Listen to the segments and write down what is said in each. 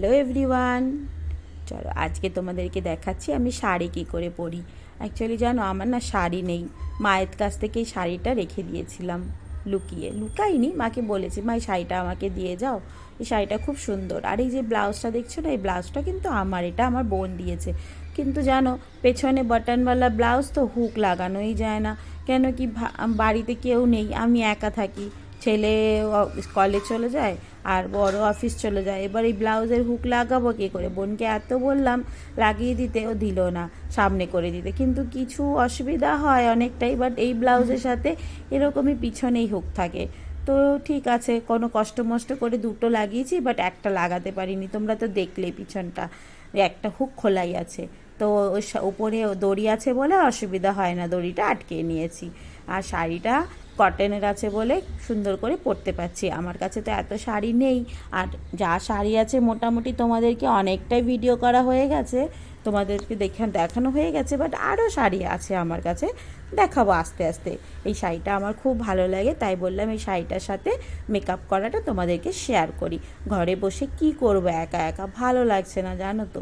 Hello everyone. চলো আজকে তোমাদেরকে দেখাচ্ছি আমি শাড়ি কী করে পরি। অ্যাকচুয়ালি জানো, আমার না শাড়ি নেই। মায়ের কাছ থেকে শাড়িটা রেখে দিয়েছিলাম লুকিয়ে। লুকাইনি মাকে বলেছি, মা, এই শাড়িটা আমাকে দিয়ে যাও। এই শাড়িটা খুব সুন্দর। আর এই যে ব্লাউজটা দেখছ না, এই ব্লাউজটা কিন্তু আমার, এটা আমার বোন দিয়েছে। কিন্তু জানো, পেছনে বাটনওয়ালা ব্লাউজ তো হুক লাগানোই যায় না। কেন কি বাড়িতে কেউ নেই, আমি একা থাকি। ছেলে কলেজ চলে যায় আর বড় অফিস চলে যায়। এবার এই ব্লাউজের হুক লাগাবো কী করে? বোনকে এত বললাম, লাগিয়ে দিতে ও দিল না, সামনে করে দিতে। কিন্তু কিছু অসুবিধা হয় অনেকটাই বাট এই ব্লাউজের সাথে এরকমই পিছনেই হুক থাকে। তো ঠিক আছে, কোনো কষ্ট মষ্ট করে দুটো লাগিয়েছি বাট একটা লাগাতে পারিনি। তোমরা তো দেখলে পিছনটা একটা হুক খোলাই আছে। তো উপরে দড়ি আছে বলে অসুবিধা হয় না, দড়িটা আটকে নিয়েছি। আর শাড়িটা কটনের আছে বলে সুন্দর করে পরতে পারছি। আমার কাছে তো এত শাড়ি নেই। আর যা শাড়ি আছে মোটামুটি তোমাদেরকে অনেকটাই ভিডিও করা হয়ে গেছে। তোমাদেরকে দেখে দেখানো হয়ে গেছে বাট আরও শাড়ি আছে আমার কাছে। দেখাবো আস্তে আস্তে। এই শাড়িটা আমার খুব ভালো লাগে, তাই বললাম এই শাড়িটার সাথে মেকআপ করাটা তোমাদেরকে শেয়ার করি। ঘরে বসে কি করব একা একা? ভালো লাগছে না, জানো তো।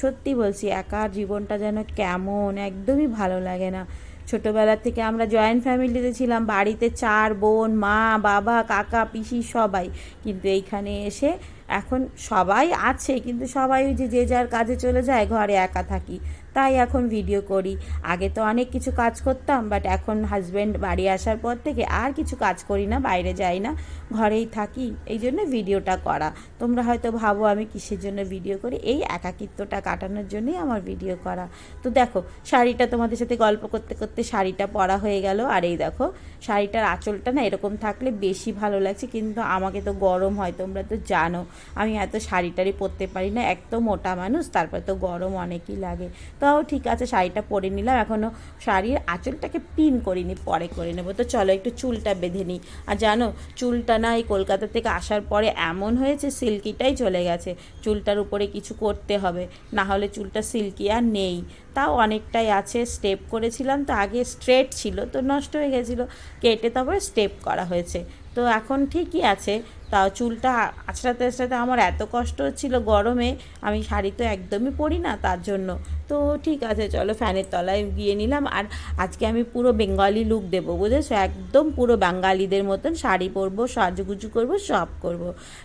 সত্যি বলছি একা জীবনটা যেন কেমন, একদমই ভালো লাগে না। ছোটোবেলা থেকে আমরা জয়েন্ট ফ্যামিলিতে ছিলাম, বাড়িতে চার বোন, মা, বাবা, কাকা, পিসি সবাই। কিন্তু এইখানে এসে এখন সবাই আছে, কিন্তু সবাই ওই যে যে যার কাজে চলে যায়, ঘরে একা থাকি। তাই এখন ভিডিও করি। আগে তো অনেক কিছু কাজ করতাম বাট এখন হাজব্যান্ড বাড়ি আসার পর থেকে আর কিছু কাজ করি না, বাইরে যাই না, ঘরেই থাকি, এই জন্য ভিডিওটা করা। তোমরা হয়তো ভাবো আমি কিসের জন্য ভিডিও করি? এই একাকিত্বটা কাটানোর জন্যই আমার ভিডিও করা। তো দেখো, শাড়িটা তোমাদের সাথে গল্প করতে করতে শাড়িটা পরা হয়ে গেল। আর এই দেখো, শাড়িটার আঁচলটা না এরকম থাকলে বেশি ভালো লাগছে, কিন্তু আমাকে তো গরম হয়, তোমরা তো জানো। আমি এত শাড়ি টাড়ি পরতে পারি না এক তো মোটা মানুষ, তারপর তো গরম অনেকই লাগে। তাও ঠিক আছে, শাড়িটা পরে নিলাম এখনও শাড়ির আঁচলটাকে পিন করিনি, পরে করে নেব। তো চলো একটু চুলটা বেঁধে নিই। আর জানো, চুলটা না এই কলকাতা থেকে আসার পরে এমন হয়েছে, সিল্কিটাই চলে গেছে। চুলটার উপরে কিছু করতে হবে, না হলে চুলটা সিল্কি আর নেই। তাও অনেকটাই আছে স্টেপ করেছিলাম, তো আগে স্ট্রেট ছিল, তো নষ্ট হয়ে গেছিল। কেটে তারপরে স্টেপ করা হয়েছে। তো এখন ঠিকই আছে। তাও চুলটা আঁচড়াতে আঁচড়াতে আমার এত কষ্ট হচ্ছিল গরমে, আমি শাড়ি তো একদমই পরি না তার জন্য। তো ঠিক আছে, চলো ফ্যানের তলায় গিয়ে নিলাম। আর আজকে আমি পুরো বেঙ্গলি লুক দেবো, বুঝেছ? একদম পুরো বাঙালিদের মতন শাড়ি পরবো, সাজুগুজু করব, সব করব।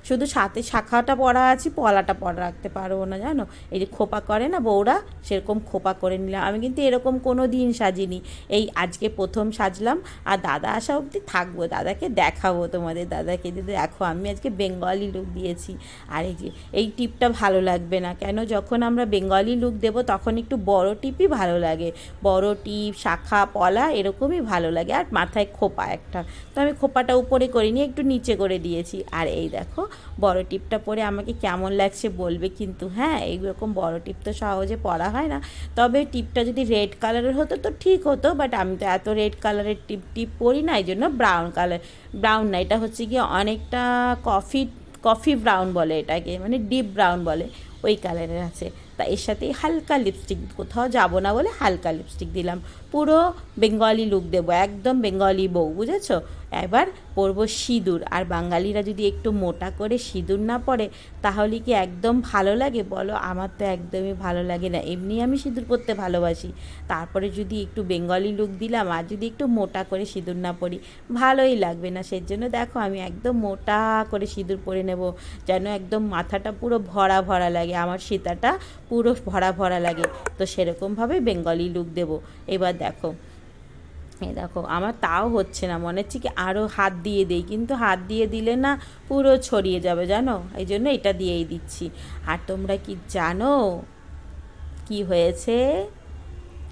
শুধু সাথে শাখাটা পরা আছি, পলাটা পরা রাখতে পারব না, জানো? এই যে খোপা করে না বউরা, সেরকম খোপা করে নিলাম। আমি কিন্তু এরকম কোনো দিন সাজিনি। এই আজকে প্রথম সাজলাম, আর দাদা আসা অবধি থাকব, দাদাকে দেখাবো তোমাদের দাদাকে যে দেখো, আমি আজকে বেঙ্গলি লুক দিয়েছি। আর এই যে, এই টিপটা ভালো লাগবে না। কেন? যখন আমরা বেঙ্গলি লুক দেবো, তখন একটু বড় টিপই ভালো লাগে। বড় টিপ, শাখা, পলা এরকমই ভালো লাগে। আর মাথায় খোপা একটা। তো আমি খোপাটা উপরে করিনি একটু নিচে করে দিয়েছি। আর এই দেখো, বড় টিপটা পরে আমাকে কেমন লাগছে বলবে কিন্তু হ্যাঁ এইরকম বড় টিপ তো সহজে পরা হয় না। তবে টিপটা যদি রেড কালারের হতো তো ঠিক হতো বাট আমি তো এত রেড কালারের টিপ টিপ পরি না, এই জন্য ব্রাউন কালার ব্রাউন না, এটা হচ্ছে গিয়ে অনেকটা কফি কফি ব্রাউন বলে এটাকে মানে ডিপ ব্রাউন বলে, ওই কালারের আছে। তা এর সাথে হালকা লিপস্টিক কোথাও যাব না বলে হালকা লিপস্টিক দিলাম। পুরো বেঙ্গলি লুক দেবো, একদম বেঙ্গলি বউ, বুঝেছ? এবার পরবো সিঁদুর, আর বাঙালিরা যদি একটু মোটা করে সিঁদুর না পরে, তাহলে কি একদম ভালো লাগে? বলো, আমার তো একদমই ভালো লাগে না, এমনি আমি সিঁদুর পরতে ভালোবাসি। তারপরে যদি একটু বেঙ্গলি লুক দিলাম, আর যদি একটু মোটা করে সিঁদুর না পরি, ভালোই লাগবে না। সেই জন্য দেখো, আমি একদম মোটা করে সিঁদুর পরে নেব, যেন একদম মাথাটা পুরো ভরা ভরা লাগে, আমার সীতাটা পুরো ভরা ভরা লাগে। তো সেরকমভাবে বেঙ্গলি লুক দেব। এবার দেখো। এই দেখো, আমার তাও হচ্ছে না, মনে হচ্ছে কি আরও হাত দিয়ে দেই, কিন্তু হাত দিয়ে দিলে না পুরো ছড়িয়ে যাবে, জানো? এই জন্য এটা দিয়েই দিচ্ছি। আর তোমরা কি জানো কি হয়েছে?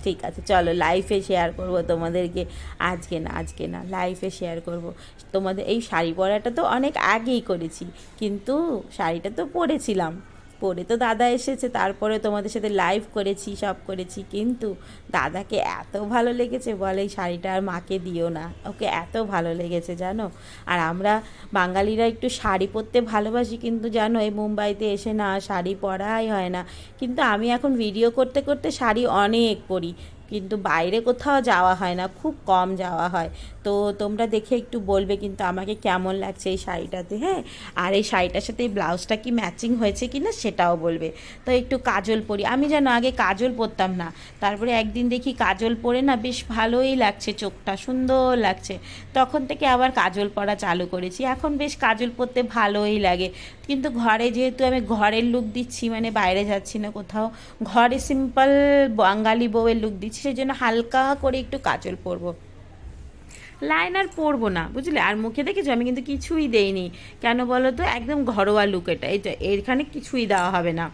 ঠিক আছে, চলো লাইফে শেয়ার করব তোমাদেরকে। আজকে না আজকে না লাইফে শেয়ার করব। তোমাদের এই শাড়ি পরাটা তো অনেক আগেই করেছি, কিন্তু শাড়িটা তো পরেছিলাম। পরে তো দাদা এসেছে, তারপরে তোমাদের সাথে লাইভ করেছি, সব করেছি। কিন্তু দাদাকে এত ভালো লেগেছে, বলে এই শাড়িটা আর মাকে দিও না। ওকে এত ভালো লেগেছে, জানো? আর আমরা বাঙালিরা একটু শাড়ি পরতে ভালোবাসি, কিন্তু জানো, এই মুম্বাইতে এসে না শাড়ি পরাই হয় না। কিন্তু আমি এখন ভিডিও করতে করতে শাড়ি অনেক পরি। কিন্তু বাইরে কোথাও যাওয়া হয় না, খুব কম যাওয়া হয়। তো তোমরা দেখে একটু বলবে কিন্তু আমাকে কেমন লাগছে এই শাড়িটাতে হ্যাঁ? আর এই শাড়িটার সাথে এই ব্লাউজটা কি ম্যাচিং হয়েছে কি না সেটাও বলবে। তো একটু কাজল পরি, আমি যেন আগে কাজল পরতাম না, তারপরে একদিন দেখি কাজল পরে না বেশ ভালোই লাগছে, চোখটা সুন্দর লাগছে। তখন থেকে আবার কাজল পরা চালু করেছি, এখন বেশ কাজল পরতে ভালোই লাগে। কিন্তু ঘরে যেহেতু আমি ঘরের লুক দিচ্ছি মানে বাইরে যাচ্ছি না কোথাও, ঘরে সিম্পল বাঙালি বউয়ের লুক দিচ্ছি সেই জন্য হালকা করে একটু কাজল পরবো। লাইনার পরবো না, বুঝলে? আর মুখে দেখেছ? আমি কিন্তু কিছুই দেইনি। কেন বলো তো? একদম ঘরোয়া লুক এটা। এই তো এখানে কিছুই দেওয়া হবে না।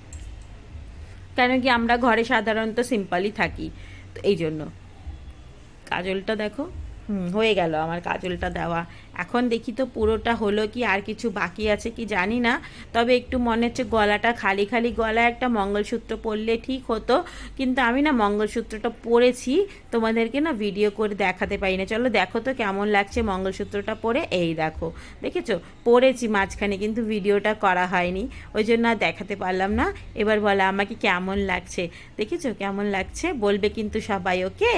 কেন কি আমরা ঘরে সাধারণত সিম্পলই থাকি। তো এই জন্য। কাজলটা দেখো। হুম, হয়ে গেল আমার কাজলটা দেওয়া। এখন দেখি তো পুরোটা হলো কি, আর কিছু বাকি আছে কি জানি না। তবে একটু মনে হচ্ছে গলাটা খালি খালি গলায় একটা মঙ্গলসূত্র পরলে ঠিক হতো। কিন্তু আমি না মঙ্গলসূত্রটা পরেছি তোমাদেরকে না ভিডিও করে দেখাতে পারি না চলো দেখো তো কেমন লাগছে মঙ্গলসূত্রটা পরে এই দেখো, দেখেছ? পরেছি মাঝখানে কিন্তু ভিডিওটা করা হয়নি। ওই জন্য আর দেখাতে পারলাম না। এবার বলা আমাকে কেমন লাগছে? দেখেছ? কেমন লাগছে? বলবে কিন্তু সবাই ওকে